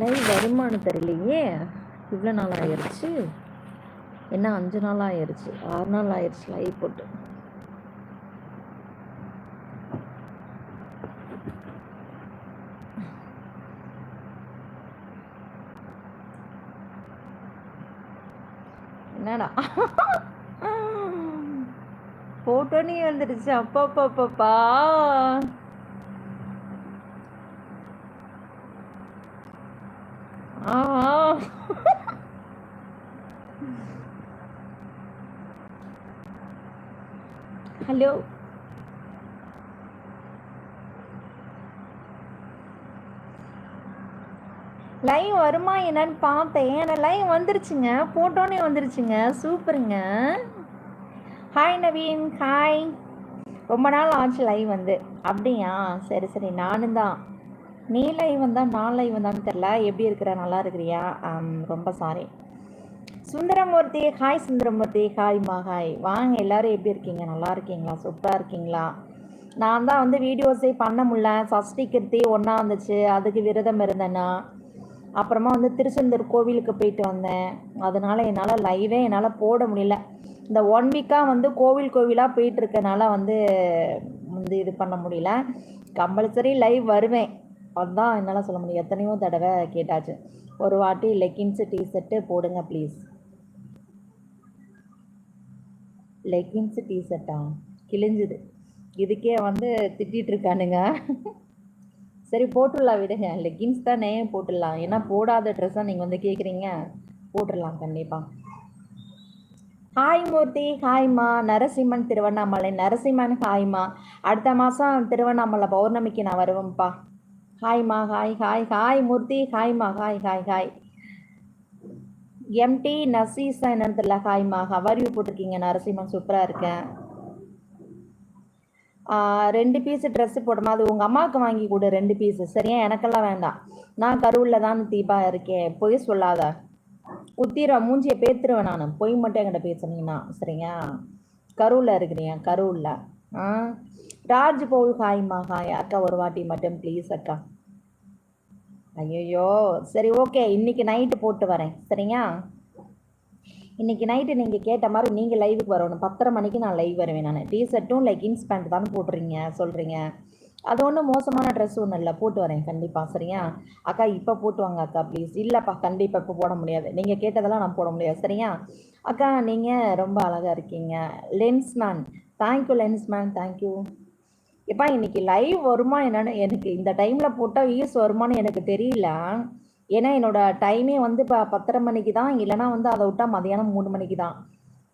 Live வருமானு தெரியலையே. இவ்வளோ நாள் ஆயிடுச்சு என்ன அஞ்சு நாள் ஆயிடுச்சு ஆறு நாள் ஆயிடுச்சு லைவ் போட்டு. என்னடா? போட்டோனே நீ வந்துடுச்சு அப்பா அப்பா ஆ ஹலோ லைவ் வருமா என்னன்னு பார்த்தேன். ஆனால் லைவ் வந்துருச்சுங்க. போட்டோன்னே வந்துருச்சுங்க. சூப்பருங்க. ஹாய் நவீன் ஹாய் ரொம்ப நாள் ஆச்சு லைவ் வந்து. அப்படியா? சரி சரி. நானும் தான். நீ லைவ் வந்தால் நான் லைவ் வந்தான்னு தெரில எப்படி இருக்கிற? நல்லா இருக்கிறியா? ரொம்ப சாரி சுந்தரமூர்த்தி ஹாய் சுந்தரமூர்த்தி ஹாய்மா ஹாய் வாங்க எல்லாரும் எப்படி இருக்கீங்க? நல்லா இருக்கீங்களா? சூப்பராக இருக்கீங்களா? நான் தான் வந்து வீடியோஸே பண்ண முடியல. சஷ்டி கிருத்தி ஒன்றா வந்துச்சு. அதுக்கு விரதம் இருந்தேன்னா அப்புறமா வந்து திருச்செந்தூர் கோவிலுக்கு போயிட்டு வந்தேன். அதனால என்னால் லைவே என்னால் போட முடியல. இந்த ஒன் வீக்காக வந்து கோவில் கோவிலாக போயிட்டு இருக்கனால வந்து வந்து இது பண்ண முடியல. கம்பல்சரி லைவ் வருவேன். அதுதான் என்னால் சொல்ல முடியும். எத்தனையோ தடவை கேட்டாச்சு. ஒரு வாட்டி லெக்கின்ஸு டிஷர்ட்டு போடுங்க ப்ளீஸ் லெக்கின்ஸு டிஷர்ட்டா கிழிஞ்சுது. இதுக்கே வந்து திட்டிகிட்டு இருக்கானுங்க. சரி போட்டுடலாம் விடுங்க. லெக்கின்ஸ் தானே போட்டுடலாம். ஏன்னா போடாத ட்ரெஸ்ஸாக நீங்கள் வந்து கேட்குறீங்க போட்டுடலாம் கண்டிப்பாக ஹாய் மூர்த்தி. ஹாய்மா நரசிம்மன் திருவண்ணாமலை. நரசிம்மன் ஹாய்மா அடுத்த மாதம் திருவண்ணாமலை பௌர்ணமிக்கு நான் வருவேன்ப்பா. ஹாய்மா ஹாய் ஹாய் ஹாய் மூர்த்தி. ஹாய்மா ஹாய் ஹாய் ஹாய் எம்டி நசீசா என்னன்னு தெரியல ஹாய்மா ஹவர்யூ போட்டிருக்கீங்க? நரசிம்மன் சூப்பராக இருக்கேன். ரெண்டு பீஸு ட்ரெஸ்ஸு போடுமா அது உங்கள் அம்மாவுக்கு வாங்கி கொடு ரெண்டு பீஸு சரியா? எனக்கெல்லாம் வேண்டாம். நான் கருவில் தான் தீபா இருக்கேன். பொய் சொல்லாத. குத்திர மூஞ்சியை பேத்துருவேன் நான். பொய் மட்டும் என்கிட்ட பேசுனீங்கன்னா சரியா? கருவில் இருக்கிறீங்க கருவில் ஆ? ராஜ் பவுல் ஹாய்மா ஹாய். அக்கா ஒரு வாட்டி மட்டும் ப்ளீஸ் அக்கா. ஐயோ சரி ஓகே இன்னைக்கு நைட்டு போட்டு வரேன். சரியா? இன்னைக்கு நைட்டு நீங்கள் கேட்ட மாதிரி நீங்கள் லைவுக்கு வரணும். பத்தரை மணிக்கு நான் லைவ் வருவேன் நான். டிஷர்ட்டும் லெகின்ஸ் பேண்ட் தான் போட்டுறீங்க சொல்கிறீங்க அது ஒன்றும் மோசமான ட்ரெஸ் ஒன்றும் இல்லை. போட்டு வரேன் கண்டிப்பாக சரியா? அக்கா இப்போ போட்டு வாங்க அக்கா ப்ளீஸ் இல்லைப்பா கண்டிப்பாக இப்போ போட முடியாது. நீங்கள் கேட்டதெல்லாம் நான் போட முடியாது. சரியா? அக்கா நீங்கள் ரொம்ப அழகாக இருக்கீங்க. Lens man thank you lens man thank you எப்பா இன்னைக்கு லைவ் வருமா என்னன்னு எனக்கு இந்த டைமில் போட்டால் வியூஸ் வருமான்னு எனக்கு தெரியல. ஏன்னா என்னோட டைமே வந்து இப்போ பத்தரை மணிக்கு தான் இல்லைனா வந்து அதை விட்டால் மதியானம் மூணு மணிக்கு தான்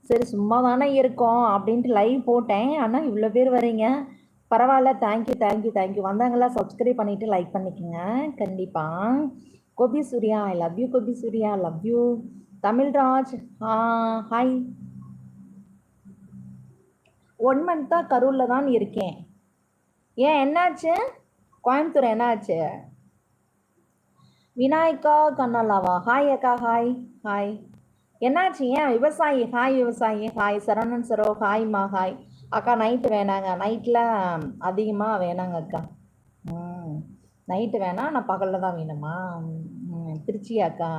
சரி சும்மா தானே இருக்கோம் அப்படின்ட்டு லைவ் போட்டேன். ஆனால் இவ்வளோ பேர் வரீங்க பரவாயில்ல. Thank you thank you thank you வந்தாங்களா சப்ஸ்கிரைப் பண்ணிவிட்டு லைக் பண்ணிக்கோங்க. கண்டிப்பாக Gopi Surya I love you Gopi Surya love you Tamilraj hi one மந்த்தாக கரூரில் தான் இருக்கேன். ஏன் என்னாச்சு? கோயம்புத்தூர் என்னாச்சு? விநாயகா கண்ணாலாவா? ஹாய் அக்கா ஹாய் ஹாய் என்னாச்சு? ஏன் விவசாயி? ஹாய் விவசாயி. ஹாய் சரவணன் சரோ. ஹாய்மா ஹாய் அக்கா நைட்டு வேணாங்க. நைட்டில் அதிகமாக வேணாங்க அக்கா. ம். நைட்டு வேணாம் நான் பகலில் தான் வேணுமா? திருச்சியா திருச்சி அக்கா.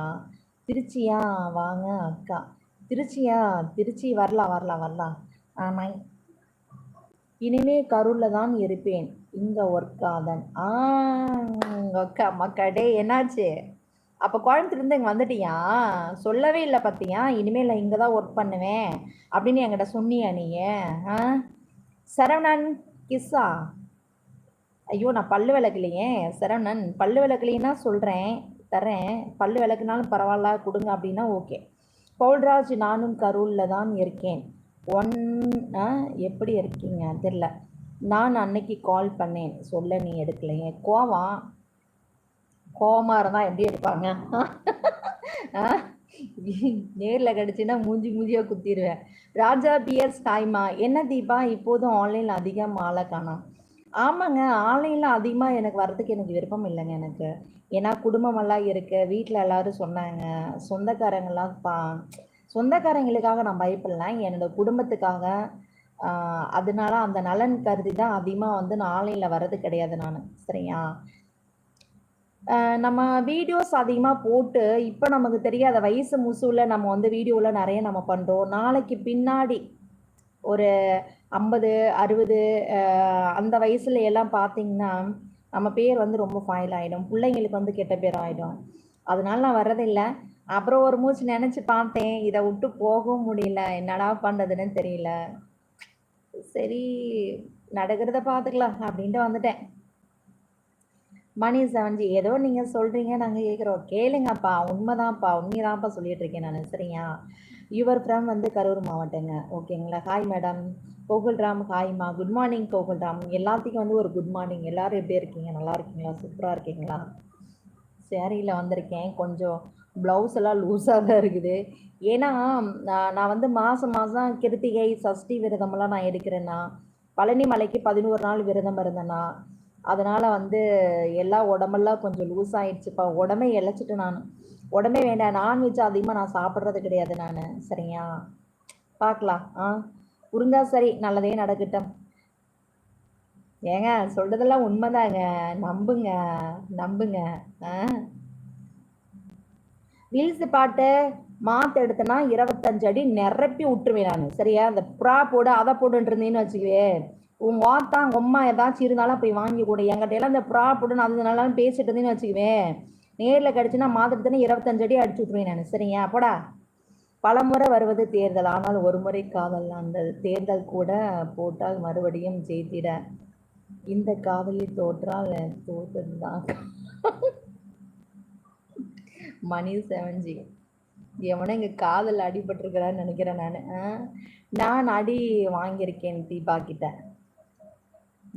திருச்சியா? வாங்க அக்கா. திருச்சியா? திருச்சி வரலாம் வரலாம் வரலாம். ஆ நை இனிமே கருள்ல தான் இருப்பேன். இங்கே ஒர்க்காதன். ஆ அக்கா மக்கடே என்னாச்சு? அப்போ கோயம்புத்தூர்லேருந்து இங்கே வந்துட்டியா? சொல்லவே இல்லை பார்த்தியா இனிமேல் இங்கே தான் ஒர்க் பண்ணுவேன். அப்படின்னு என்கிட்ட சொன்னியா நீ? ஆ? சரவணன் கிஸ்ஸா? ஐயோ நான் பல்லு விளக்கலையே. சரவணன் பல்லு விளக்கலைன்னா சொல்கிறேன் தரேன் பல்லு விளக்குனாலும் பரவாயில்ல கொடுங்க அப்படின்னா ஓகே பவுல்ராஜ் நானும் கரூரில் தான் இருக்கேன். ஒன் ஆ, எப்படி இருக்கீங்க? தெரில. நான் அன்னைக்கு கால் பண்ணேன். சொல்ல நீ எடுக்கலையே கோவம் கோவமாக இருந்தால் எப்படி எடுப்பாங்க? நேரில் கிடச்சின்னா மூஞ்சி மூஞ்சியாக குத்திடுவேன் ராஜா பிஎஸ் ஹாய்மா என்ன தீபா? இப்போதும் ஆன்லைனில் அதிகமாக ஆளை காணும். ஆமாங்க ஆன்லைனில் அதிகமாக எனக்கு வர்றதுக்கு எனக்கு விருப்பம் இல்லைங்க எனக்கு. ஏன்னா குடும்பமெல்லாம் இருக்கு. வீட்டில் எல்லாரும் சொன்னாங்க. சொந்தக்காரங்கெல்லாம் பா சொந்தக்காரங்களுக்காக நான் பயப்படல. என்னோட குடும்பத்துக்காக அதனால அந்த நலன் கருதி தான் அதிகமாக வந்து நான் ஆன்லைனில் வர்றது கிடையாது நான். சரியா? நம்ம வீடியோஸ் அதிகமாக போட்டு இப்போ நமக்கு தெரியாத வயசு முசூல நம்ம வந்து வீடியோவில் நிறைய நம்ம பண்ணுறோம் நாளைக்கு பின்னாடி ஒரு ஐம்பது அறுபது அந்த வயசுல எல்லாம் பார்த்தீங்கன்னா நம்ம பேர் வந்து ரொம்ப ஃபாயில் ஆகிடும் பிள்ளைங்களுக்கு வந்து கெட்ட பேர் ஆகிடும் அதனால நான் வர்றதில்லை. அப்புறம் ஒரு மூச்சு நினச்சி பார்த்தேன் இதை விட்டு போகவும் முடியல என்னடா பண்ணுறதுன்னு தெரியல. சரி நடக்கிறத பார்த்துக்கலாம் அப்படின்ட்டு வந்துட்டேன். மணி செவன்ஜி ஏதோ நீங்கள் சொல்கிறீங்க நாங்கள் கேட்குறோம் கேளுங்கப்பா உண்மைதான்ப்பா உண்மைதான்ப்பா சொல்லிட்டு இருக்கேன் நான் சரியா? யுவர் ஃப்ரம் வந்து கரூர் மாவட்டங்க ஓகேங்களா? ஹாய் மேடம் கோகுல்ராம் ஹாய்மா குட் மார்னிங் கோகுல்ராம் எல்லாத்துக்கும் வந்து ஒரு குட் மார்னிங் எல்லாரும் எப்படி இருக்கீங்க? நல்லா இருக்கீங்களா? சூப்பராக இருக்கீங்களா? சேரீயில் வந்திருக்கேன். கொஞ்சம் ப்ளவுஸ் எல்லாம் லூஸாக தான் இருக்குது. ஏன்னா நான் வந்து மாதம் மாதம் கிருத்திகை சஷ்டி விரதமெல்லாம் நான் எடுக்கிறேன்னா பழனி மலைக்கு பதினோரு நாள் விரதம் இருந்தேன்னா அதனால் வந்து எல்லா உடம்பெல்லாம் கொஞ்சம் லூஸ் ஆயிடுச்சுப்பா. உடம்பே இழைச்சிட்டு நான். உடம்பே வேண்டாம். நான்வெஜ் அதிகமாக நான் சாப்பிட்றது கிடையாது நான். சரியா? பார்க்கலாம். ஆ? புரிஞ்சா சரி. நல்லதே நடக்கட்டும். ஏங்க சொல்கிறதெல்லாம் உண்மைதாங்க. நம்புங்க. நம்புங்க. ஆ? வீல்ஸ் பாட்டு மாத்து எடுத்தனா இருபத்தஞ்சு அடி நிரப்பி விட்டுருவேன் நான். சரியா? அந்த புறா போடு அதை போட்டுட்டு இருந்தேன்னு வச்சுக்குவே. உன் வாத்தா உங்க அம்மா ஏதாச்சும் இருந்தாலும் போய் வாங்கி கூட. என்கிட்ட எல்லாம் அந்த புறா போடுன்னு அது நல்லாலும் பேசிட்டு இருந்தேன்னு வச்சுக்குவேன் நேரில் கிடச்சுன்னா மாத்து எடுத்தனா இருபத்தஞ்சு அடி அடிச்சு விட்டுருவேன் நான். சரியா போடா. பலமுறை வருவது தேர்தல். ஆனால் ஒரு முறை காதல். அந்த தேர்தல் கூட போட்டால் மறுபடியும் ஜெயித்திட. இந்த காதலில் தோற்றால் தோற்றதுதான் மணி செவன்ஜி எவனோ இங்கே காதல் அடிபட்டிருக்கிறான்னு நினைக்கிறேன் நான். நான் அடி வாங்கியிருக்கேன் தீபா கிட்ட.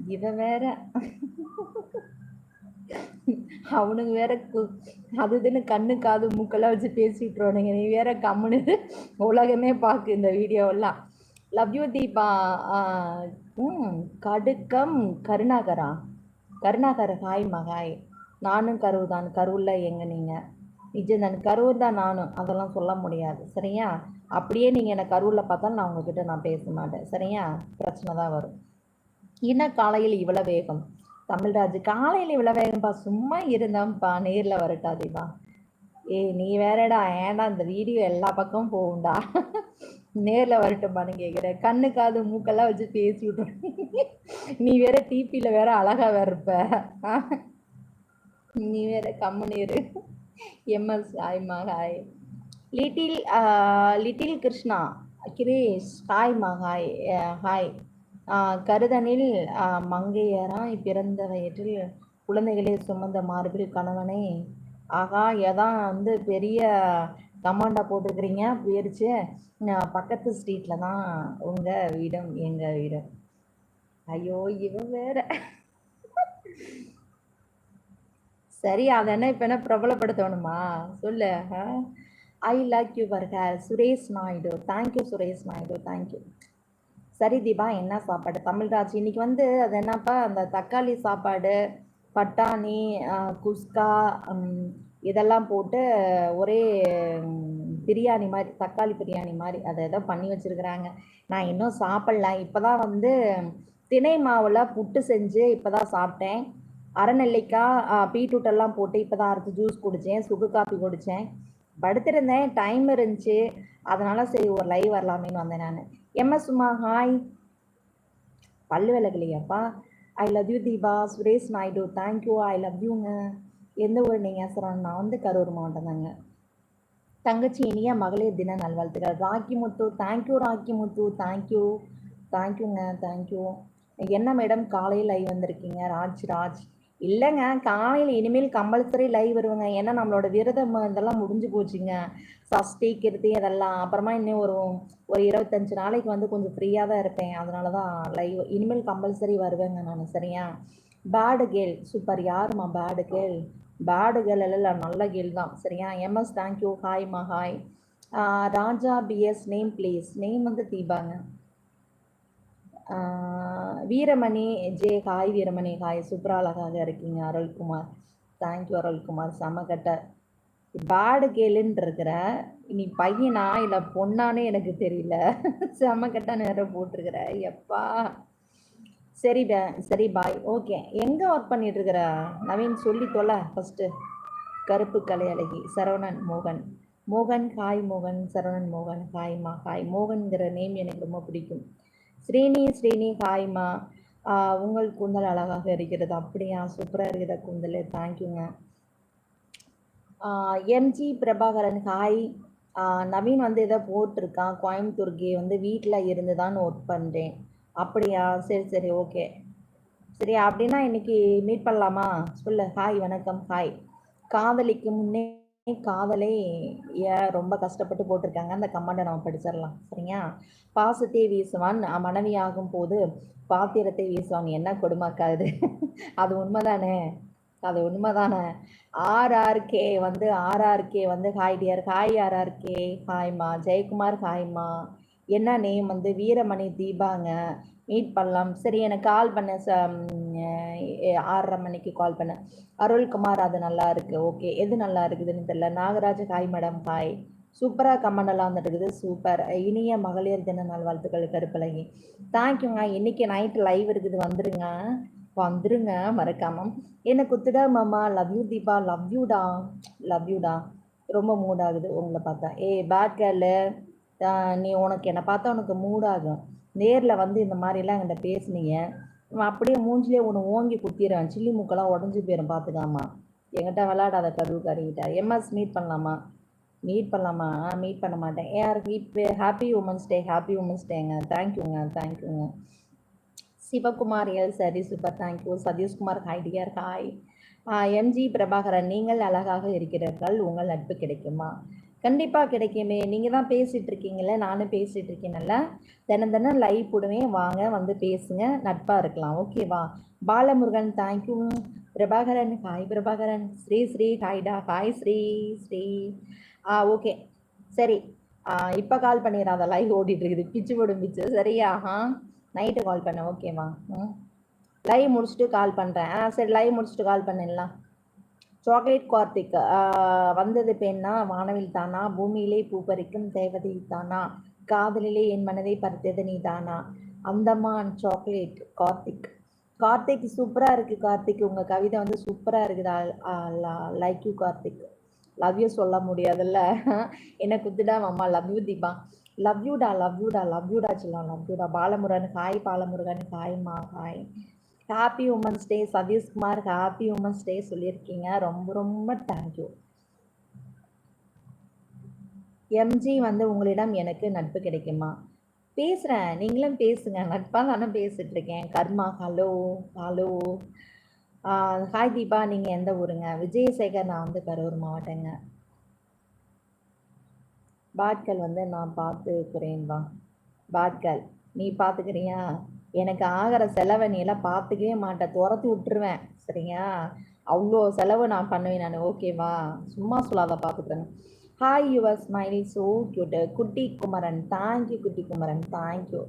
இவ வேற. அவனுங்க வேற கு- அது இதுன்னு கண்ணு காது மூக்கெல்லாம் வச்சு பேசிட்டுருவானுங்க நீ வேற கம்முனு உலகமே பாக்கு இந்த வீடியோவெல்லாம். Love you Deepa. ம் கடுக்கம் கருணாகரா. கருணாகர ஹாய் மகாய் நானும் கருவு தான் கரூர்ல எங்க நீங்கள் நிஜம்தான் கரூர் தான் நானும். அதெல்லாம் சொல்ல முடியாது. சரியா? அப்படியே நீங்கள் என்னை கரூரில் பார்த்தாலும் நான் உங்ககிட்ட நான் பேச மாட்டேன். சரியா? பிரச்சனை தான் வரும். என்ன காலையில் இவ்வளோ வேகம். தமிழ்ராஜ் காலையில் இவ்வளோ வேகம்ப்பா சும்மா இருந்தான்ப்பா. நேரில் வரட்டாதீப்பா ஏய் நீ வேறடா. ஏன்டா இந்த வீடியோ எல்லா பக்கமும் போகும்டா? நேரில் வரட்டும்பான்னு கேட்குறேன் கண்ணு காது மூக்கெல்லாம் வச்சு பேசி விட்ரு நீ வேற டிபியில் வேற அழகா வேற இருப்ப. நீ வேற கம்முன்னு இரு. MS ஹாய்மா hi little little Krishna Girish ஹாய்மா hi. Hi கருதனில் மங்கையராய் பிறந்த வயிற்றில் குழந்தைகளை சுமந்த மார்பில் கணவனை. ஆகா எதான் வந்து பெரிய கமாண்டா போட்டிருக்கிறீங்க? போயிடுச்சு பக்கத்து ஸ்ட்ரீட்ல தான் உங்க வீடும் எங்க வீடும். ஐயோ இவன் வேற. சரி அதை என்ன இப்போ என்ன பிரபலப்படுத்தணுமா? சொல்லு. I like you hair Suresh Naidu. Thank you Suresh Naidu. Thank you சரி தீபா என்ன சாப்பாடு? தமிழ்ராஜ் இன்னைக்கு வந்து அது என்னப்பா? அந்த தக்காளி சாப்பாடு பட்டாணி குஸ்கா இதெல்லாம் போட்டு ஒரே பிரியாணி மாதிரி தக்காளி பிரியாணி மாதிரி அதை ஏதோ பண்ணி வச்சுருக்குறாங்க. நான் இன்னும் சாப்பிட்ல. இப்போ தான் வந்து திணை மாவில் புட்டு செஞ்சு இப்போ தான் சாப்பிட்டேன். அரைநெல்லிக்காய் பீட்ரூட் எல்லாம் போட்டு இப்போதான் அரைச்சி ஜூஸ் குடித்தேன் சுகு காப்பி குடித்தேன் படுத்திருந்தேன் டைம் இருந்துச்சு. அதனால சரி ஒரு லைவ் வரலாமேன்னு வந்தேன் நான். எம்எஸ் சும்மா ஹாய் பல்லு விலகலையாப்பா I love you Deepa. Suresh Naidu thank you I love யூங்க எந்த ஊர் நீங்கள் சார்? நான் வந்து கரூர் மாவட்டம் தாங்க. தங்கச்சி இனிய மகளிர் தின நல்வாழ்த்துக்கள். Rocky Muthu thank you Rocky Muthu thank you தேங்க்யூங்க தேங்க்யூ என்ன மேடம் காலையில் லைவ் வந்திருக்கீங்க? ராஜ் ராஜ். இல்லைங்க காலையில் இனிமேல் கம்பல்சரி லைவ் வருவேங்க. ஏன்னா நம்மளோட விரதம் இதெல்லாம் முடிஞ்சு போச்சுங்க. சஷ்டி கிருத்தி அதெல்லாம். அப்புறமா இன்னும் ஒரு ஒரு இருபத்தஞ்சு நாளைக்கு வந்து கொஞ்சம் ஃப்ரீயாக தான் இருப்பேன். அதனால தான் லைவ் இனிமேல் கம்பல்சரி வருவேங்க நான் சரியா? பேடு கேள் சூப்பர் யாரும்மா பேடு கேள் பேடு கேள் இல்லை நல்ல கேள் தான் சரியா? MS thank you ஹாய்மா hi Raja PS name please name வந்து தீபாங்க. Veeramani J hi Veeramani hi. சூப்பரா அழகாக இருக்கீங்க அருள்குமார். Thank you Arulkumar. சமகட்ட பேடு கேளுன்னு இருக்கிற நீ பையனா இல்லை பொண்ணானே எனக்கு தெரியல. செமக்கட்ட நேரம் போட்டிருக்கிற. எப்பா. சரி சரி பாய் ஓகே எங்கே ஒர்க் பண்ணிட்டு இருக்கிற நவீன் சொல்லி தொலை ஃபஸ்ட்டு கருப்பு கலை அழகி சரவணன் மோகன். மோகன் ஹாய் மோகன் சரவணன் மோகன் ஹாய்மா. ஹாய் மோகன்கிற நேம் எனக்கு ரொம்ப பிடிக்கும். ஸ்ரீனி ஸ்ரீனி ஹாய்மா உங்கள் கூந்தல் அழகாக இருக்கிறது அப்படியா? சூப்பராக இருக்கிற கூந்தல். தேங்க்யூங்க எம்ஜி பிரபாகரன் ஹாய் நவீன் வந்து இதை போட்டிருக்கான். கோயம்புத்தூர்கே வந்து வீட்டில் இருந்து தான் ஒர்க் பண்ணுறேன் அப்படியா? சரி சரி ஓகே சரி அப்படின்னா இன்னைக்கு மீட் பண்ணலாமா? சொல்லு. ஹாய் வணக்கம். ஹாய் காதலிக்கு முன்னே காதலை ரொம்ப கஷ்டப்பட்டு போட்டிருக்காங்க. அந்த கமெண்டை நம்ம படிச்சிடலாம். சரியா பாசத்தை வீசுவான் மனைவியாகும் போது பாத்திரத்தை வீசுவான். என்ன கொடுமாக்காது அது உண்மைதானே? அது உண்மைதானே? ஆர்ஆர்கே வந்து ஆர்ஆர்கே வந்து ஹாய் டியர் ஹாய் ஆர்ஆர்கே ஹாய்மா ஜெயக்குமார் ஹாய்மா என்ன நேம் வந்து? வீரமணி தீபாங்க. மீட் பண்ணலாம். சரி எனக்கு கால் பண்ண. ச ஆறரை மணிக்கு கால் பண்ணேன் அருள்குமார் அது நல்லா இருக்குது ஓகே. எது நல்லா இருக்குதுன்னு தெரியல. நாகராஜ் ஹாய் மேடம் ஹாய் சூப்பராக கமெண்டெல்லாம் வந்துட்டு இருக்குது. சூப்பர் இனிய மகளிர் தின நாள் வாழ்த்துக்கள் கருப்பழகி. தேங்க்யூங்க இன்னைக்கு நைட்டு லைவ் இருக்குது. வந்துருங்க. வந்துருங்க. மறக்காம. என்ன குத்துடா மாமா? Love you Deepa. லவ் யூடா லவ் யூடா ரொம்ப மூடாகுது உங்களை பார்த்தா. ஏய் பேட் நீ உனக்கு என்னை பார்த்தா உனக்கு மூடாகும் நேரில் வந்து இந்த மாதிரிலாம் என்கிட்ட பேசுனீங்க. இவன் அப்படியே மூஞ்சிலே ஒன்று ஓங்கி குத்திடுறான். சில்லி மூக்கெல்லாம் உடஞ்சி போயிடும் பார்த்துக்காமா எங்கிட்ட விளாடாத கருவு கறிக்கிட்ட எம்எஸ் மீட் பண்ணலாமா? மீட் பண்ணலாமா? மீட் பண்ண மாட்டேன். யாருக்கு இப்போ happy women's day happy women's டேங்க தேங்க்யூங்க தேங்க்யூங்க சிவகுமார் எல். சரி super thank you Sathishkumar hi dear hi MG Prabhakaran நீங்கள் அழகாக இருக்கிறீர்கள். உங்கள் நட்பு கிடைக்குமா? கண்டிப்பாக கிடைக்குமே. நீங்கள் தான் பேசிகிட்டு இருக்கீங்களே நானும் பேசிகிட்டு இருக்கேன்ல தினம் தினம் லைவ் போடுவேன். வாங்க வந்து பேசுங்க. நட்பாக இருக்கலாம். ஓகேவா Balamurugan thank you Prabhakaran hi Prabhakaran. Sri Sri ஹாய்டா hi Sri Sri. ஆ ஓகே சரி. இப்போ கால் பண்ணிடுறேன். அந்த லைவ் ஓடிட்டு இருக்குது. பிச்சு போடும் பிச்சு சரியா? ஆ நைட்டு கால் பண்ணேன். ஓகேவா ம். லைவ் முடிச்சுட்டு கால் பண்ணுறேன் ஆ சரி லைவ் முடிச்சுட்டு கால் பண்ணிடலாம். சாக்லேட் கார்த்திக் வந்தது பெண்ணா? வானவில் தானா? பூமியிலே பூ பறிக்கும் தேவதை தானா? காதலிலே என் மனதை பறித்தது நீ தானா? அந்தமான் சாக்லேட் கார்த்திக் கார்த்திக் சூப்பராக இருக்குது கார்த்திக் உங்கள் கவிதை வந்து சூப்பராக இருக்குதா. Like you Karthik love you சொல்ல முடியாதுல்ல. என்ன குத்துடா மாமா? Love you Deepa. லவ் யூடா லவ் யூடா லவ் யூடா சொல்லலாம் லவ் யூடா Balamurugan hi Balamurugan. ஹாய்மா hi happy women's day Sathishkumar happy women's day சொல்லியிருக்கீங்க. ரொம்ப ரொம்ப தேங்க்யூ எம்ஜி வந்து உங்களிடம் எனக்கு நட்பு கிடைக்குமா? பேசுகிறேன் நீங்களும் பேசுங்க. நட்பாக தானே பேசிட்டு இருக்கேன் கர்மா ஹலோ ஹலோ ஹாய் தீபா நீங்கள் எந்த ஊருங்க? விஜயசேகர் நான் வந்து கரூர் மாவட்டங்க. பாட்கள் வந்து நான் பார்த்துக்கிறேன் வா. பாட்கள் நீ பார்த்துக்கிறியா? எனக்கு ஆகிற செலவை நீ எல்லாம் பார்த்துக்கவே மாட்டேன் துரத்தி விட்டுருவேன். சரியா அவ்வளோ செலவு நான் பண்ணுவேன் நான். ஓகேவா சும்மா சொல்லாத பார்த்துக்கிறேன் hi your smiley so cute Kutti Kumaran. Thank you Kutti Kumaran. Thank you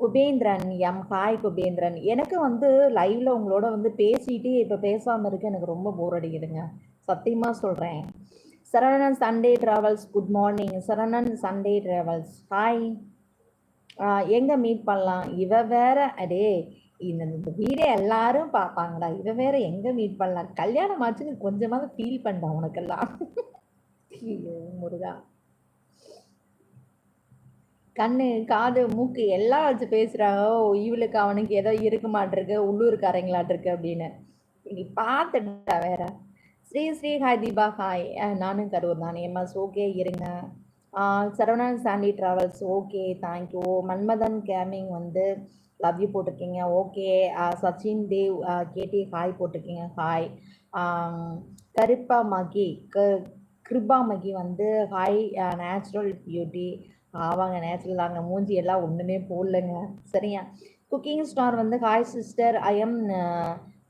Kubendran. M. Hi Kubendran. எனக்கு வந்து லைவ்ல உங்களோட வந்து பேசிட்டு இப்போ பேசாமல் இருக்க எனக்கு ரொம்ப போர் அடிக்குதுங்க. சத்தியமாக சொல்கிறேன் Saravanan Sunday travels good morning Saravanan Sunday travels hi எங்கே மீட் பண்ணலாம்? இவ வேற அடே இந்த இந்த வீடே எல்லாரும் பார்ப்பாங்கடா இவ வேற எங்கே மீட் பண்ணலாம்? கல்யாணம் ஆச்சுன்னு கொஞ்சமாவது ஃபீல் பண்ணா உனக்கெல்லாம். முருகா. கண்ணு காது மூக்கு எல்லாம் வச்சு பேசுகிறாங்க ஓ இவளுக்கு அவனுக்கு ஏதோ இருக்க மாட்டிருக்கு உள்ளூர்காரங்களாட்டிருக்கு அப்படின்னு. நீ பார்த்துட்டா வேற. Sri Sri hi Deepa hi. நானும் கரூர் தான். எம்எஸ் ஓகே இருங்க. Saravanan Sandy travels okay thank you Manmadhan gaming வந்து லவ் யூ போட்டிருக்கீங்க okay Sachin Dev KD hi போட்டிருக்கீங்க ஹாய் கருப்பா மகி க கிருபா மகி வந்து ஹாய் நேச்சுரல் பியூட்டி ஆவாங்க நேச்சுரல் தாங்க. மூஞ்சி எல்லாம் ஒன்றுமே போடலைங்க. சரியா குக்கிங் ஸ்டார் வந்து hi sister I am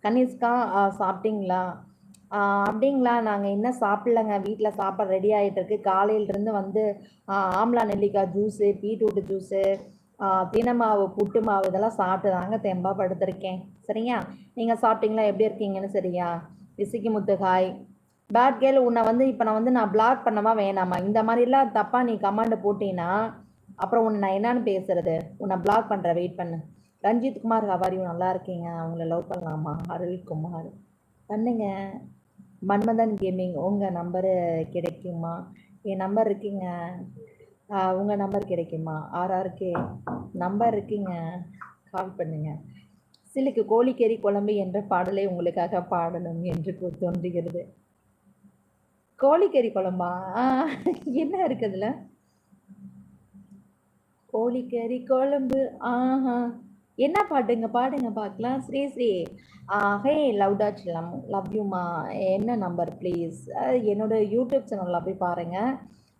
Kanishka சாப்பிட்டீங்களா? அப்படிங்களா? நாங்கள் இன்னும் சாப்பிட்லங்க? வீட்டில் சாப்பாடு ரெடி ஆகிட்டு இருக்கு. காலையிலேருந்து வந்து ஆம்லா நெல்லிக்காய் ஜூஸு பீட்ரூட் ஜூஸு தினமாவு புட்டு மாவு இதெல்லாம் சாப்பிட்டு தாங்க தெம்பா படுத்திருக்கேன். சரியா? நீங்கள் சாப்பிட்டீங்களா? எப்படி இருக்கீங்கன்னு சரியா? இசிக்கு முத்துகாய். பேட் கேர்ள் உன்னை வந்து இப்போ நான் வந்து நான் பிளாக் பண்ணவா வேணாமா? இந்த மாதிரிலாம் தப்பாக நீ கமாண்டு போட்டீங்கன்னா அப்புறம் உன்னை நான் என்னன்னு பேசுறது? உன்னை பிளாக் பண்ணுறேன் வெயிட் பண்ணு. ரஞ்சித் குமார் ஹவாரியும் நல்லா இருக்கீங்க. அவங்கள லவ் பண்ணலாமா? அருள்குமார் பண்ணுங்க. மன்மதன் கேமிங் உங்கள் நம்பரு கிடைக்குமா? என் நம்பர் இருக்குங்க. உங்கள் நம்பர் கிடைக்குமா? ஆர்ஆர்கே நம்பர் இருக்குங்க. கால் பண்ணுங்க. சிலுக்கு கோழிக்கறி குழம்பு என்ற பாடலை உங்களுக்காக பாடணும் என்று தோன்றுகிறது. கோழிக்கறி குழம்பா? என்ன இருக்குதுல கோழிக்கறி குழம்பு. ஆஹா. என்ன பாட்டுங்க? பாடுங்க பார்க்கலாம் ஸ்ரீ ஸ்ரீ. ஹே லவ்டா சிலம் லவ் யூமா என்ன நம்பர் ப்ளீஸ்? என்னோட யூடியூப் சேனலில் போய் பாருங்கள்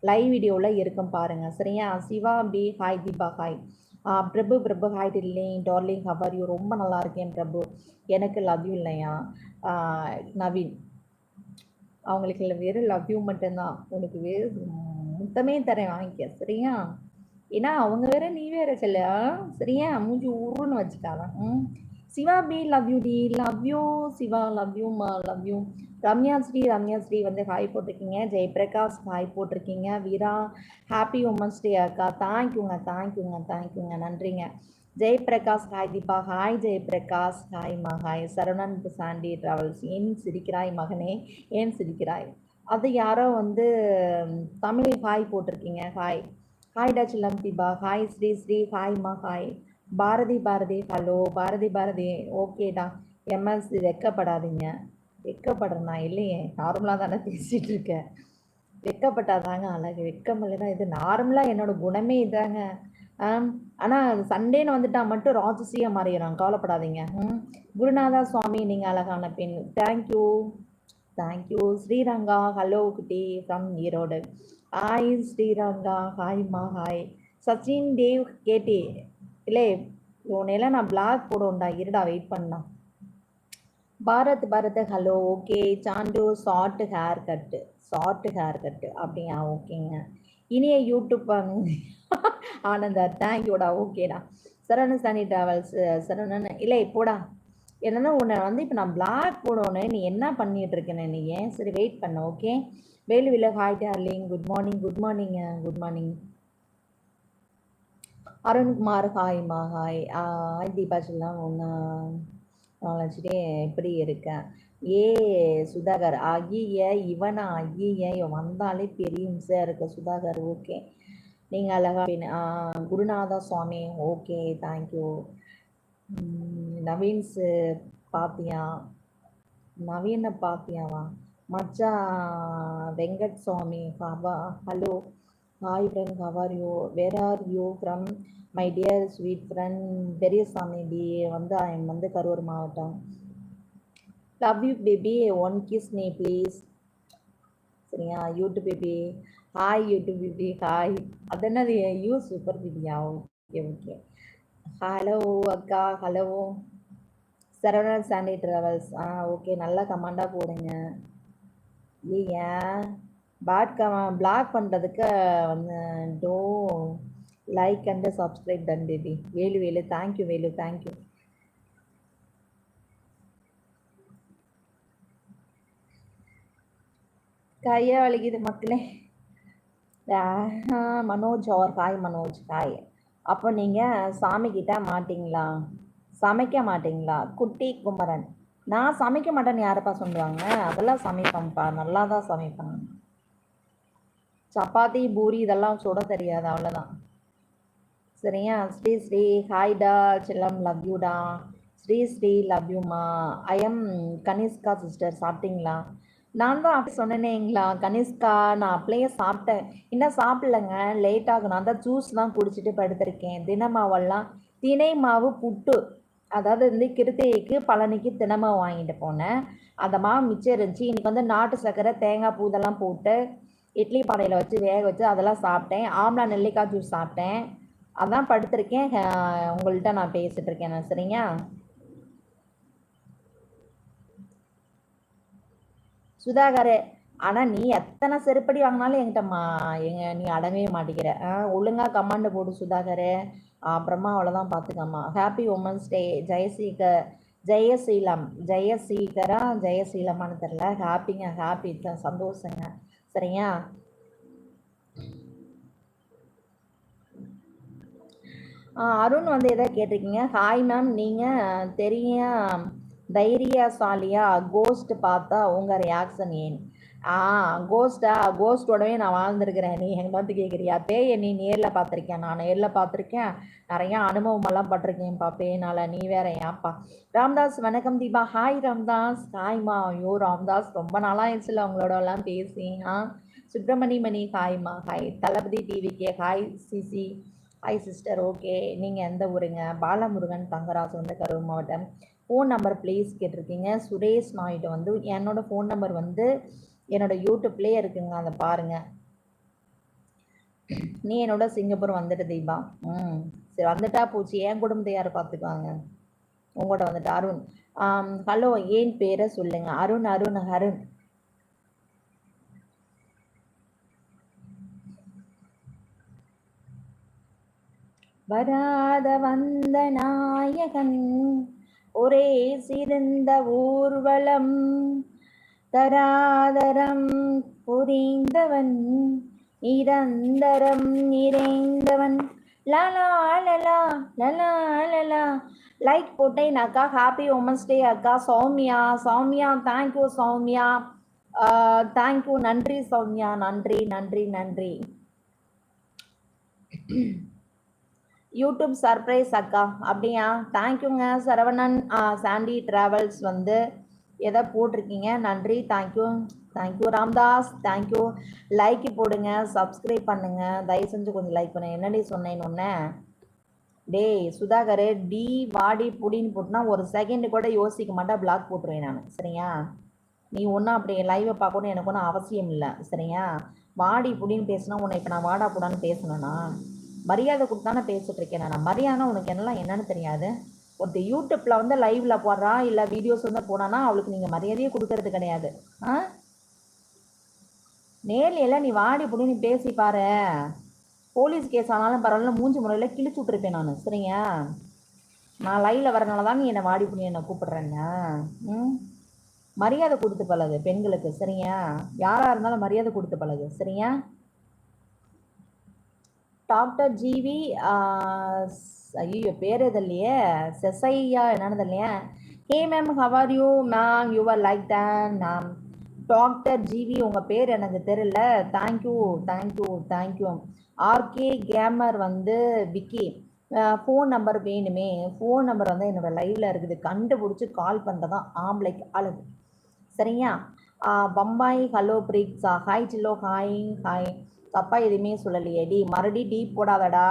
லைவ் வீடியோவில் இருக்கும் பாருங்கள் சரியா? Siva B hi Deepa hi. Prabhu Prabhu hi tilling darling how are you? ரொம்ப நல்லா இருக்கேன் பிரபு. எனக்கு லவ் யூ இல்லையா? நவீன். அவங்களுக்கு இல்லை வேறு லவ் யூ மட்டும்தான். உனக்கு வேறு முத்தமே தரேன் வாங்கிக்க. சரியா? ஏன்னா அவங்க வேற நீ வேற செல்ல. சரியா மூஞ்சி உருன்னு வச்சுட்டாலாம். ம். Siva B love you D. Love you Siva love you மா லவ் யூ ரம்யா ஸ்ரீ ரம்யா ஸ்ரீ வந்து ஹாய் போட்டிருக்கீங்க. ஜெயபிரகாஷ் ஹாய் போட்டிருக்கீங்க. வீரா ஹாப்பி உமன்ஸ் டே அக்கா. தேங்க்யூங்க தேங்க்யூங்க தேங்க்யூங்க நன்றிங்க. Jayaprakash hi Deepa. Hi Jayaprakash. Hi hi Saravanan Sandy travels ஏன் சிரிக்கிறாய் மகனே? ஏன் சிரிக்கிறாய்? அது யாரோ வந்து தமிழ் ஹாய் போட்டிருக்கீங்க. ஹாய் ஹாய் டச் லம் தீபா ஹாய் ஸ்ரீ ஸ்ரீ ஹாய்மா ஹாய் பாரதி பாரதி. ஹலோ பாரதி பாரதி. ஓகேடா எம்எஸ் வெக்கப்படாதீங்க. வெக்கப்படுறேனா இல்லையே. நார்மலாக தானே பேசிகிட்டு இருக்கேன் வெக்கப்பட்டாதாங்க அழகு. வெக்கம் இல்லைன்னா இது நார்மலாக என்னோட குணமே இதாங்க. ஆனால் சண்டேன்னு வந்துட்டா மட்டும் ராஜசியாக மாறிடுறான் கவலைப்படாதீங்க. ம். குருநாதா சுவாமி நீங்கள் அழகான பெண். Thank you thank you Sriranga hello குட்டி ஃப்ரம் ஈரோடு. ஹாய் ஸ்ரீரங்கா ஹாய்மா ஹாய். சச்சின் தேவ் கேட்டி இல்லை உன்னையெல்லாம் நான் பிளாக் போடுவேன்டா இருடா வெயிட் பண்ணா. Bharat Bharat hello okay Sandu short hair cut short hair cut அப்படியா ஓகேங்க. இனிய யூடியூப் பண்ணுங்க ஆனந்தா தேங்க்யூடா ஓகேடா சரவணன் சனி ட்ராவல்ஸ் சரவணன் இல்லை போடா. என்னன்னா உன்னை வந்து இப்போ நான் பிளாக் போடணும் நீ என்ன பண்ணிட்டு இருக்கேன்னு நீ ஏன் சரி வெயிட் பண்ண ஓகே வேலு வில hi darling good morning good morning good morning Arunkumar ஹாய்மா hi hi Deepa சொல்லலாம் ஒன்று வச்சுட்டே எப்படி இருக்கேன் ஏ சுதாகர் ஐய இவனா ஐய இவன் வந்தாலே பெரிய இம்சையாக இருக்கு. சுதாகர் ஓகே நீங்கள் அழகா குருநாத குருநாதா சுவாமி ஓகே தேங்க்யூ நவீன்ஸு பார்த்தியா நவீனை பார்த்தியாவா மச்சா வெங்கட் சுவாமி ஹவா hello hi friend how are you where are you from my dear sweet friend Periyasamy B வந்து ஐம் வந்து கரூர் மாவட்டம். Love you baby one kiss நீ ப்ளீஸ் சரியா? YouTube baby hi YouTube baby hi அது என்னது? யூ சூப்பர் பேபியா okay okay hello அக்கா. Hello Saravanan Sandy travels ஆ ஓகே நல்லா கமாண்டாக போடுங்க. இல்லையா பேட் பிளாக் பண்ணுறதுக்கு வந்து to like and subscribe ton baby Velu Velu. Thank you Velu. Thank you கையை வலிக்குது மக்களே. மனோஜ் அவர் ஹாய் மனோஜ். ஹாய் அப்போ நீங்கள் சாமி கிட்ட சமைக்க மாட்டிங்களா? குட்டி குமரன். நான் சமைக்க மாட்டேன்னு யாரப்பா சொல்லுவாங்க? அதெல்லாம் சமைப்பேன்ப்பா. நல்லா தான் சமைப்பேன். சப்பாத்தி பூரி இதெல்லாம் சுட தெரியாது அவ்வளோதான் சரியா? ஸ்ரீ ஸ்ரீ ஹாய்டா செல்லம் லவ் யூடா ஸ்ரீ ஸ்ரீ லவ் யூமா ஐ எம் கனிஷ்கா சிஸ்டர் சாப்பிட்டீங்களா? நான் தான் அப்படி சொன்னேனேங்களா கனிஷ்கா நான் அப்படியே சாப்பிட்டேன். இன்னும் சாப்பிடலங்க. லேட் ஆகும் நான் தான் ஜூஸ் தான் குடிச்சிட்டு படுத்திருக்கேன். தினமாவெல்லாம் தினை மாவு புட்டு. அதாவது வந்து கிருத்திகைக்கு பழனிக்கு தினமாவு வாங்கிட்டு போனேன். அந்த மாவு மிச்சம் இருந்துச்சு. இன்னைக்கு வந்து நாட்டு சர்க்கரை தேங்காய் பூ இதெல்லாம் போட்டு இட்லி பானையில் வச்சு வேக வச்சு அதெல்லாம் சாப்பிட்டேன். ஆம்லா நெல்லிக்காய் ஜூஸ் சாப்பிட்டேன். அதான் படுத்திருக்கேன். உங்கள்கிட்ட நான் பேசிட்டு இருக்கேன். நான் சரிங்க சுதாகர் ஆனால் நீ எத்தனை செருப்படி வாங்கினாலும் என்கிட்ட மா எங்க நீ அடங்கவே மாட்டேங்கிற. ஆ ஒழுங்கா கமாண்டு போடு சுதாகர். அப்புறமா அவ்வளோதான் பார்த்துக்கம்மா happy women's day Jayasekar Jayaseelam ஜெயசீகரா ஜெயசீலமானு தெரில ஹாப்பிங்க ஹாப்பி சந்தோஷங்க. சரியா? அருண் வந்து எதை கேட்டிருக்கீங்க. ஹாய் மேம் நீங்கள் தெரிய தைரியசாலியா கோஸ்ட் பார்த்தா உங்கள் ரியாக்ஷன் ஏன்? ஆ கோஸ்டா கோஸ்டோடவே நான் வாழ்ந்துருக்கிறேன். நீ எங்க வந்து கேட்குறியா பேய நீ நேரில் பார்த்துருக்கேன் நான் நேரில் பார்த்துருக்கேன். நிறையா அனுபவமெல்லாம் பட்டிருக்கேன்ப்பா பேனால. நீ வேற ஏன்ப்பா ராம்தாஸ் வணக்கம் தீபா. ஹாய் ராம்தாஸ். ஹாய்மா ஐயோ ராம்தாஸ் ரொம்ப நாளாக ஆயிடுச்சுல அவங்களோட எல்லாம் பேசி ஆ? Subramani Mani ஹாய்மா hi Thalapathy TVK hi CC. Hi sister okay நீங்கள் எந்த ஊருங்க? பாலமுருகன் தங்கராஜ் வந்து கரூர் மாவட்டம். ஃபோன் நம்பர் ப்ளீஸ் கேட்டிருக்கீங்க. சுரேஷ் நாயுடு வந்து என்னோடய ஃபோன் நம்பர் வந்து என்னோட யூடியூப்லேயே இருக்குங்க அதை பாருங்க. நீ என்னோட சிங்கப்பூர் வந்துட்டு தீபா. ம். சரி வந்துட்டா போச்சு. என் குடும்பத்தை யார் பார்த்துக்குவாங்க உங்கள்கிட்ட வந்துட்டு அருண். ஹலோ ஏன் பேரை சொல்லுங்க? அருண் அருண் அருண். வராத வந்த நாயகன் ஒரே சிறந்த ஊர்வலம். தராதரம் புரிந்தவன் நிரந்தரம் நிறைந்தவன். லாலா லலா லலா லலா லைக் போட்டேன் அக்கா ஹாப்பி உமன்ஸ் டே அக்கா. Soumya Soumya thank you Soumya. Thank you நன்றி சௌமியா. நன்றி நன்றி நன்றி. யூடியூப் சர்ப்ரைஸ் அக்கா. அப்படியா? தேங்க்யூங்க சரவணன். சாண்டி ட்ராவல்ஸ் வந்து எதை போட்டிருக்கீங்க? நன்றி. Thank you thank you Ramdas thank you like போடுங்க சப்ஸ்கிரைப் பண்ணுங்க. தயவு செஞ்சு கொஞ்சம் லைக் பண்ணுங்க. என்னடி சொன்னேன்னு ஒன்று டேய் சுதாகர் டி வாடி புடின்னு போட்டுனா ஒரு செகண்ட் கூட யோசிக்க மாட்டேன் பிளாக் போட்டுருவேன் நான். சரியா? நீ ஒன்றும் அப்படி லைவை பார்க்கணும் எனக்கு ஒன்றும் அவசியம் இல்லை. சரியா? வாடி புடின்னு பேசினா உன்னை இப்போ நான் வாடா கூடான்னு பேசணும்னா மரியாதை கொடுத்தானே பேசிட்டு இருக்கேன் நான். மரியாதை உனக்கு என்னலாம் என்னன்னு தெரியாது? ஒருத்த யூடியூப்ல வந்து லைவ்ல போடுறா இல்லை வீடியோஸ் வந்து போனானா அவளுக்கு நீங்கள் மரியாதையே கொடுக்கறது கிடையாது. ஆ? நேர்ல எல்லாம் நீ வாடி புடி நீ பேசி பாரு. போலீஸ் கேஸ் ஆனாலும் பரவாயில்ல மூஞ்சி முறையில் கிழிச்சு விட்ருப்பேன் நான். சரியா நான் லைவ்ல வரனால தான் நீ என்னை வாடி புடி என்னை கூப்பிடுறேன்னா. ம்? மரியாதை கொடுத்து பழகு பெண்களுக்கு சரியா யாராக இருந்தாலும் மரியாதை கொடுத்து பழகு சரியா டாக்டர் ஜிவி ஐயோ பேர் எது இல்லையே? செசையா என்னன்னு இல்லையா hey ma'am how are you ma'am you are like than ma'am doctor GV உங்கள் பேர் எனக்கு தெரியல. Thank you thank you thank you RK gamer வந்து விக்கி ஃபோன் நம்பர் வேணுமே. ஃபோன் நம்பர் வந்து என்னோடய லைவில் இருக்குது. கண்டுபிடிச்சி கால் பண்ணுறதான் ஆம்பளைக்கு அழகு சரியா? பம்பாய் ஹலோ பிரிக்ஸா ஹாய் சில்லோ ஹாய் ஹாய் தப்பா எதுவுமே சொல்லலையே. டி மறுபடி டீப் போடாதடா.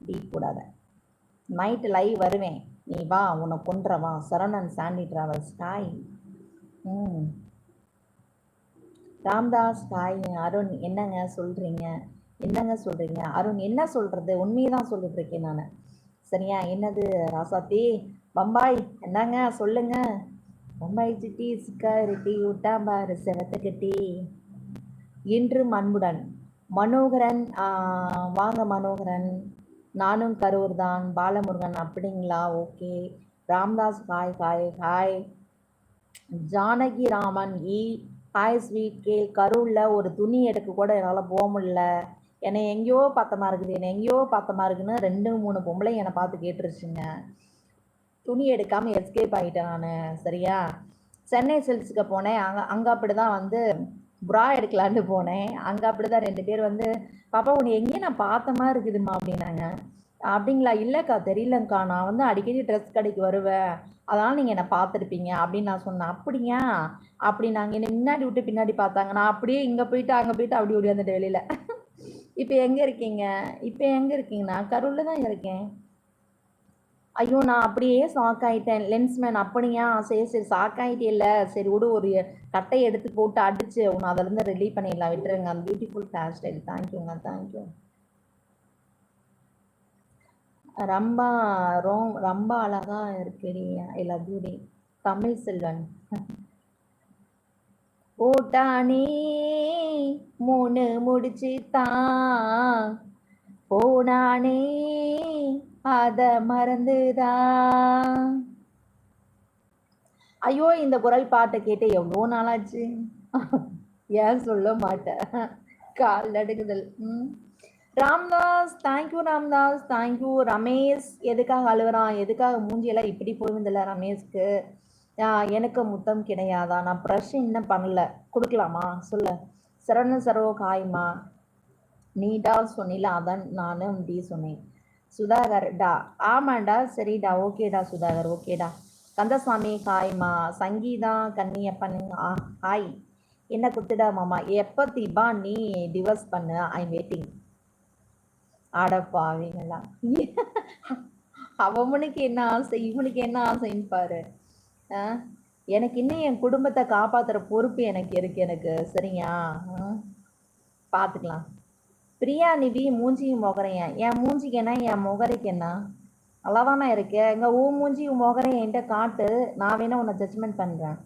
டீப் போடாத. நைட்டு லைவ் வருவேன். நீ வா உன்னை கொன்றவா சரவணன் சாண்டி டிராவல்ஸ் ஹாய் ம். ராம்தாஸ் ஹாய் அருண் என்னங்க சொல்கிறீங்க என்னங்க சொல்கிறீங்க அருண் என்ன சொல்கிறது உண்மையை தான் சொல்லிட்டு இருக்கேன் நான். சரியா? என்னது ராசாத்தி? பம்பாய் என்னங்க? சொல்லுங்க. பம்பாய் சிட்டி சிக்காரிட்டி உட்டாம்பாரு செவத்த இன்று அன்புடன் மனோகரன் வாங்க மனோகரன். நானும் கரூர் தான் பாலமுருகன் அப்படிங்களா? Okay. Ramdas hi hi hi Janaki Raman E e. Hi sweet K கரூரில் ஒரு துணி எடுக்க கூட என்னால் போக முடியல. என்னை எங்கேயோ பார்த்தமா இருக்குது. என்னை எங்கேயோ பார்த்தமா இருக்குன்னு ரெண்டு மூணு பொம்பளை என்னை பார்த்து கேட்டுருச்சுங்க. துணி எடுக்காமல் எஸ்கேப் ஆகிட்டேன் நான். சரியா? சென்னை சில்ஸுக்கு போனேன். அங்கே அங்கே அப்படி தான் வந்து புறா எடுக்கலான்னு போனேன். அங்கே அப்படிதான் ரெண்டு பேர் வந்து பாப்பா உன்னை எங்கேயும் நான் பார்த்த மாதிரி இருக்குதும்மா அப்படின்னாங்க. அப்படிங்களா? இல்லைக்கா தெரியலங்க்கா நான் வந்து அடிக்கடி ட்ரெஸ் கடைக்கு வருவேன். அதனால் நீங்கள் என்னை பார்த்துருப்பீங்க அப்படின்னு நான் சொன்னேன். அப்படியா? அப்படி நாங்கள் என்னை முன்னாடி விட்டு பின்னாடி பார்த்தாங்க. நான் அப்படியே இங்கே போயிட்டு அங்கே போயிட்டு அப்படி ஓடியாந்துட்டு வெளியில். இப்போ எங்கே இருக்கீங்க? இப்போ எங்கே இருக்கீங்க? நான் கரூரில் தான் இருக்கேன். ஐயோ நான் அப்படியே ஷாக் ஆயிட்டேன். லென்ஸ்மேன் அப்படியா? சரி சரி ஷாக் ஆகிட்டே இல்லை சரி விடு ஒரு கட்டையை எடுத்து போட்டு அடிச்சு உன்னை அதிலேருந்து ரிலீவ் பண்ணிடலாம். விட்டுருங்க. அந்த பியூட்டிஃபுல் ஹேர் ஸ்டைல் தேங்க்யூங்க தேங்க்யூ ரொம்ப ரோங் ரொம்ப அழகா இருக்குடி ஐ லவ் யூ டி. தமிழ் செல்வன். போட்டானே மூணு முடிச்சு தான் போனானே அத மறந்துதான். ஐயோ இந்த குரல் பாட்டை கேட்டு எவ்வளோ நாளாச்சு? ஏன் சொல்ல மாட்டேன்? கால் நடுங்குதல். ம். Ramdas thank you Ramdas. Thank you Ramesh எதுக்காக அழுகுறான் எதுக்காக மூஞ்சியெல்லாம் இப்படி போயிருந்தில்ல ரமேஷ்க்கு? எனக்கு முத்தம் கிடையாதா? நான் ப்ரஷ் இன்னும் பண்ணல. கொடுக்கலாமா? சொல்ல. சரவண சரவ காய்மா நீடா சொன்னில அதான் நானும் டி சொன்னேன். சுதாகர் டா. ஆமாண்டா சரிடா. ஓகேடா சுதாகர். ஓகேடா. கந்தசாமி காய்மா சங்கீதா கன்னியப்பன் ஆ ஹாய். என்ன குத்துடா மாமா? எப்போ தீபா நீ டிவர்ஸ் பண்ணு? ஐ வெயிட்டிங் ஆடப்பாவீங்களா அவனுக்கு என்ன ஆசை? இவனுக்கு என்ன ஆசைன்னு பாரு. ஆ? எனக்கு இன்னும் என் குடும்பத்தை காப்பாற்றுற பொறுப்பு எனக்கு இருக்கு எனக்கு. சரியா? ஆ? பார்த்துக்கலாம் பிரியா நிவி மூஞ்சியும் முகரையன் என் மூஞ்சிக்கு என்ன? என் முகரைக்கு என்ன? நல்லாதானே இருக்கு. எங்க ஊ மூஞ்சி உன் முகரையும் என்கிட்ட காட்டு. நான் வேணா உன்னை ஜட்ஜ்மெண்ட் பண்றேன்.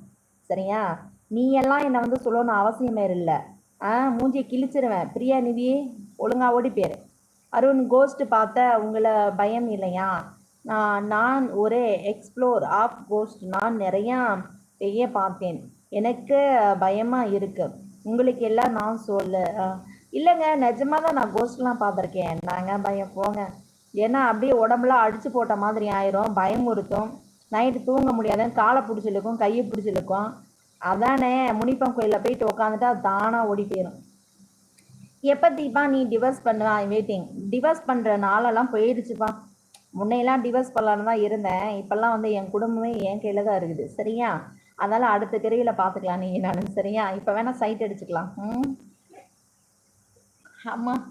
சரியா? நீ எல்லாம் என்னை வந்து சொல்லணும்னு அவசியமே இல்லை. ஆ மூஞ்சியை கிழிச்சிருவேன். பிரியா நிதி ஒழுங்கா ஓடி அருண் கோஸ்ட் பார்த்த உங்களை பயம் இல்லையா? நான் நான் எக்ஸ்ப்ளோர் ஆஃப் கோஸ்ட் நான் நிறையா பெரிய பார்த்தேன். எனக்கு பயமாக இருக்கு. உங்களுக்கு எல்லாம் நான் சொல்ல. இல்லைங்க நிஜமாக தான் நான் கோஸ்ட்லாம் பார்த்துருக்கேன். நாங்கள் பயம் போங்க. ஏன்னா அப்படியே உடம்புலாம் அடிச்சு போட்ட மாதிரி ஆயிரும். பயமுறுத்தும். நைட்டு தூங்க முடியாதுன்னு காலை பிடிச்சிருக்கும் கையை பிடிச்சிருக்கும் அதானே முனிப்பன் கோயிலில் போயிட்டு உக்காந்துட்டா தானாக ஓடி போயிடும் எப்போ தீபா நீ டிவர்ஸ் பண்ணுவா? வெயிட்டிங் டிவர்ஸ் பண்ணுற நாளெல்லாம் போயிடுச்சுப்பா முன்னையெல்லாம் டிவர்ஸ் பண்ணலான்னு தான் இருந்தேன். இப்போல்லாம் வந்து என் குடும்பமே என் கையில் தான் இருக்குது. சரியா? அதனால் அடுத்த பிறவியில் பார்த்துக்கலாம் நீ நான் சரியா? இப்போ வேணால் சைட் அடிச்சுக்கலாம். ம்? ஆமாம்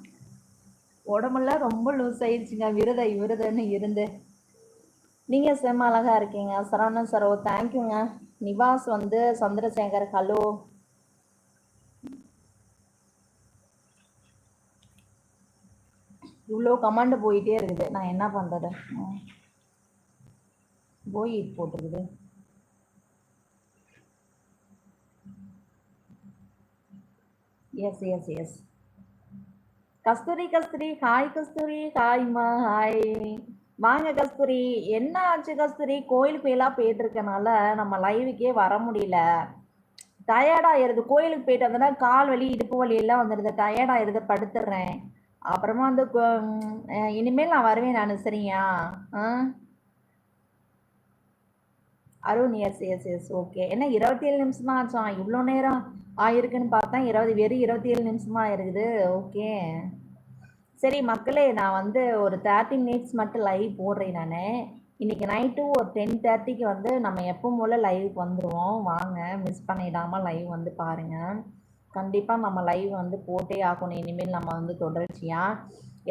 உடம்பெல்லாம் ரொம்ப லூஸ் ஆயிடுச்சுங்க. விரத விரதன்னு இருந்து. நீங்கள் செம்ம அழகா இருக்கீங்க. சரவணன் சரோ தேங்க்யூங்க நிவாஸ் வந்து சந்திரசேகர் ஹலோ இவ்வளோ கமாண்ட் போயிட்டே இருக்குது. நான் என்ன பண்ணுறது போய் போட்டிருக்குது. Yes yes yes Kasthuri Kasthuri. Hi Kasthuri. ஹாய்மா hi வாங்க கஸ்தூரி. என்ன ஆச்சு கஸ்தூரி? கோயிலுக்கு எல்லாம் போயிட்டு இருக்கனால நம்ம லைவுக்கே வர முடியல. டயர்டாயிருது கோயிலுக்கு போயிட்டு வந்தோன்னா கால் வலி இடுப்பு வலி எல்லாம் வந்துடுது டயர்டாயிருது படுத்துடுறேன் அப்புறமா வந்து இனிமேல் நான் வருவேன் நான் சரியா ஆ? Arun yes yes yes okay என்ன இருபத்தி ஏழு நிமிஷம் தான் ஆச்சா இவ்வளோ நேரம் ஆயிருக்குன்னு பார்த்தா இருபது வெறும் இருபத்தி ஏழு நிமிஷமா இருக்குது. ஓகே சரி மக்களே நான் வந்து ஒரு தேர்ட்டி மினிட்ஸ் மட்டும் லைவ் போடுறேன் நான். இன்னைக்கு நைட்டு ஒரு டென் தேர்ட்டிக்கு வந்து நம்ம எப்பவும் போல் லைவுக்கு வந்துடுவோம் வாங்க மிஸ் பண்ணிடாமல் லைவ் வந்து பாருங்கள் கண்டிப்பாக நம்ம லைவ் வந்து போட்டே ஆகணும். இனிமேல் நம்ம வந்து தொடர்ச்சியாக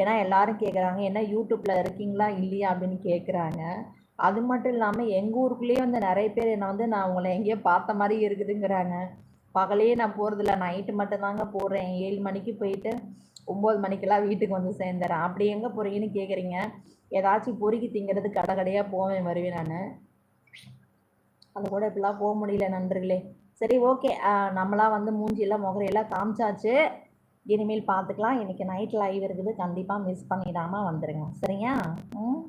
ஏன்னா எல்லாரும் கேட்குறாங்க என்ன யூடியூப்பில் இருக்கீங்களா இல்லையா அப்படின்னு கேட்குறாங்க அது மட்டும் இல்லாமல் எங்கள் ஊருக்குள்ளேயே வந்து நிறைய பேர் என்னை வந்து நான் உங்களை எங்கேயோ பார்த்த மாதிரி இருக்குதுங்கிறாங்க. பகலையே நான் போகிறதில்ல நைட்டு மட்டும்தாங்க போடுறேன் ஏழு மணிக்கு போயிட்டு ஒம்பது மணிக்கெல்லாம் வீட்டுக்கு வந்து சேர்ந்துறேன். அப்படி எங்கே போகிறீங்கன்னு கேட்குறீங்க ஏதாச்சும் பொறுக்கி திங்கிறது கடை கடையாக போவேன் வருவேன் நான். அது கூட இப்படிலாம் போக முடியல நண்பர்களே. சரி ஓகே நம்மளாம் வந்து மூஞ்சியெல்லாம் முகரையெல்லாம் காமிச்சாச்சு. இனிமேல் பார்த்துக்கலாம். இன்னைக்கு நைட் லைவ் இருக்குது. கண்டிப்பாக மிஸ் பண்ணிடாமல் வந்துடுங்க சரியா ம்?